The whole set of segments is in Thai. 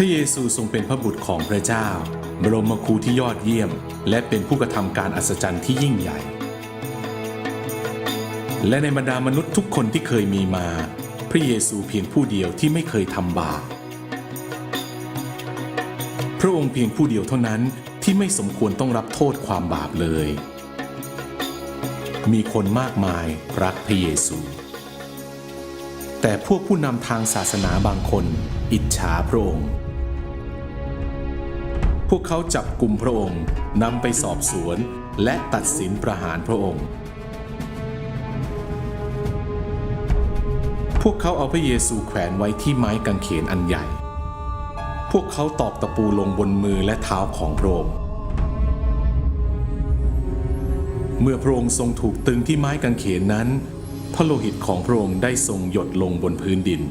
พระเยซูทรงเป็นพระบุตรของพระเจ้า บรมครูที่ยอดเยี่ยม และเป็นผู้กระทำการอัศจรรย์ที่ยิ่งใหญ่ และในบรรดามนุษย์ทุกคนที่เคยมีมา พระเยซูเพียงผู้เดียวที่ไม่เคยทำบาปพระองค์เพียงผู้เดียวเท่านั้นที่ไม่สมควรต้องรับโทษความบาปเลย มีคนมากมายรักพระเยซู แต่พวกผู้นำทางศาสนาบางคนอิจฉาพระองค์ วกเขาจับกลุ่มพระองค์นำไปสอบสวน และตัดสินประหารพระองค์ พวกเขาเอาพระเยซูแขวนไว้ที่ไม้กางเขนอันใหญ่ พวกเขาตอกตะปูลงบนมือและเท้าของพระองค์ เมื่อพระองค์ทรงถูกตึงที่ไม้กางเขนนั้น พระโลหิตของพระองค์ได้ทรงหยดลงบนพื้นดิน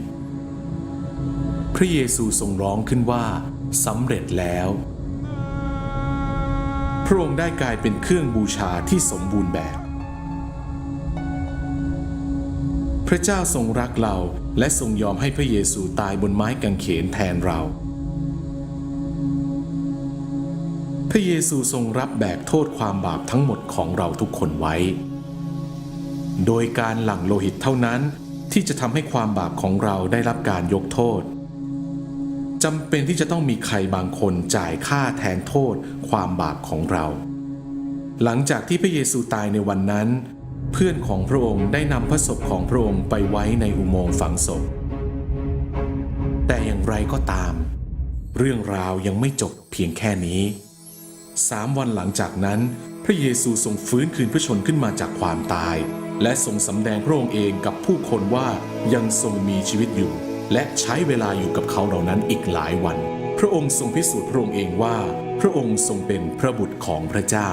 พระเยซูทรงร้องขึ้นว่าสำเร็จแล้ว พระองค์ได้กลายเป็นเครื่องบูชาที่สมบูรณ์แบบ พระเจ้าทรงรักเราและทรงยอมให้พระเยซูตายบนไม้กางเขนแทนเรา พระเยซูทรงรับแบกโทษความบาปทั้งหมดของเราทุกคนไว้ โดยการหลั่งโลหิตเท่านั้นที่จะทำให้ความบาปของเราได้รับการยกโทษ จำเป็นที่จะต้องมีใครบางคนจ่ายค่าแทนโทษความบาปของเรา หลังจากที่พระเยซูตายในวันนั้น เพื่อนของพระองค์ได้นำพระศพของพระองค์ไปไว้ในอุโมงค์ฝังศพ แต่อย่างไรก็ตาม เรื่องราวยังไม่จบเพียงแค่นี้สามวันหลังจากนั้น พระเยซูทรงฟื้นคืนพระชนขึ้นมาจากความตาย และทรงสำแดงพระองค์เองกับผู้คนว่ายังทรงมีชีวิตอยู่ และใช้เวลาอยู่กับเขาเหล่านั้นอีกหลายวัน พระองค์ทรงพิสูจน์พระองค์เองว่า พระองค์ทรงเป็นพระบุตรของพระเจ้า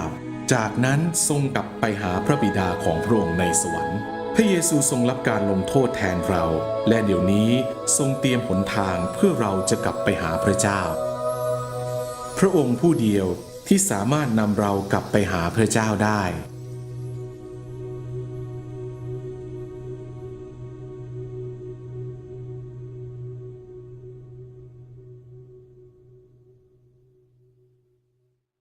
จากนั้นทรงกลับไปหาพระบิดาของพระองค์ในสวรรค์ พระเยซูทรงรับการลงโทษแทนเรา และเดี๋ยวนี้ทรงเตรียมหนทางเพื่อเราจะกลับไปหาพระเจ้า พระองค์ผู้เดียวที่สามารถนำเรากลับไปหาพระเจ้าได้